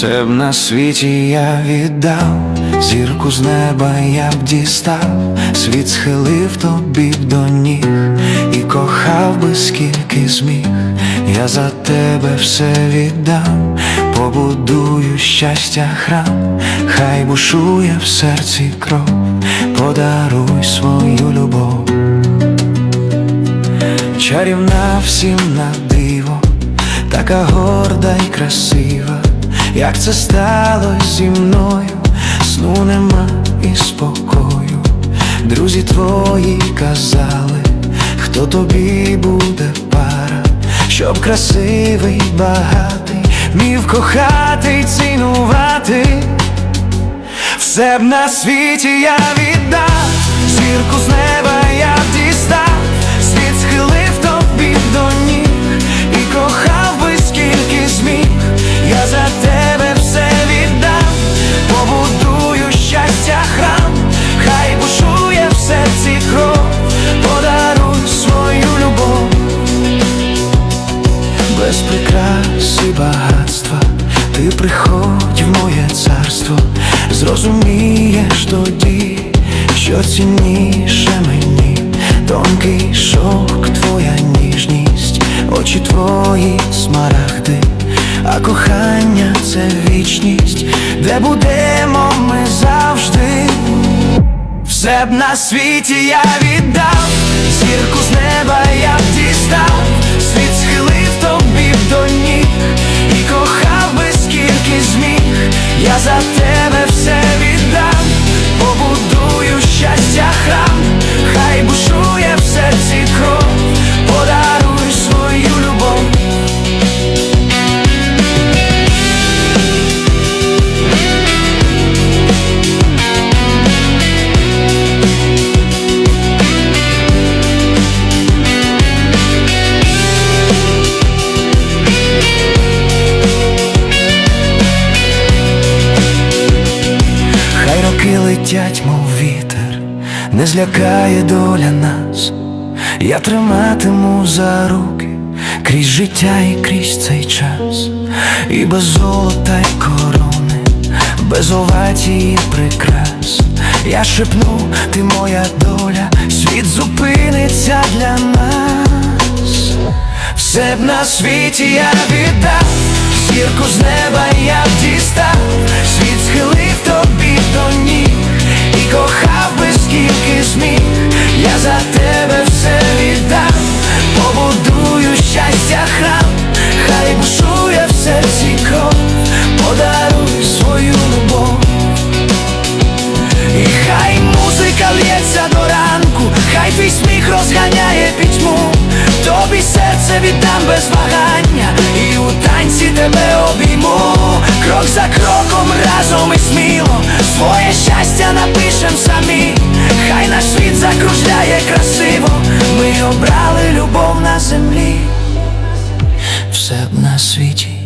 Все б на світі я віддав, зірку з неба я б дістав, світ схилив тобі б до ніг. І кохав би скільки зміг. Я за тебе все віддам, побудую щастя храм, хай бушує в серці кров, подаруй свою любов. Чарівна всім на диво, така горда й красива, як це сталося зі мною, сну нема і спокою. Друзі твої казали, хто тобі буде пара, щоб красивий, багатий, міг кохати цінувати. Все б на світі я віддав, зірку з неба я б і багатства, ти приходь в моє царство, зрозумієш тоді, що цінніше мені, тонкий шовк, твоя ніжність, очі твої смарагди, а кохання це вічність, де будемо ми завжди. Все б на світі я віддав, зірку з неба я б дістав, світ схилив летять, мов вітер, не злякає доля нас. Я триматиму за руки крізь життя і крізь цей час, і без золота й корони, без овації прикрас. Я шепну, ти моя доля, світ зупиниться для нас. Все б на світі я віддав, зірку з неба я дістав, світ схилив тобі хай твій сміх розганяє пітьму, тобі серце віддам без вагання, і у танці тебе обійму, крок за кроком разом і сміло, своє щастя напишем самі, хай наш світ закружляє красиво, ми обрали любов на землі, все б на світі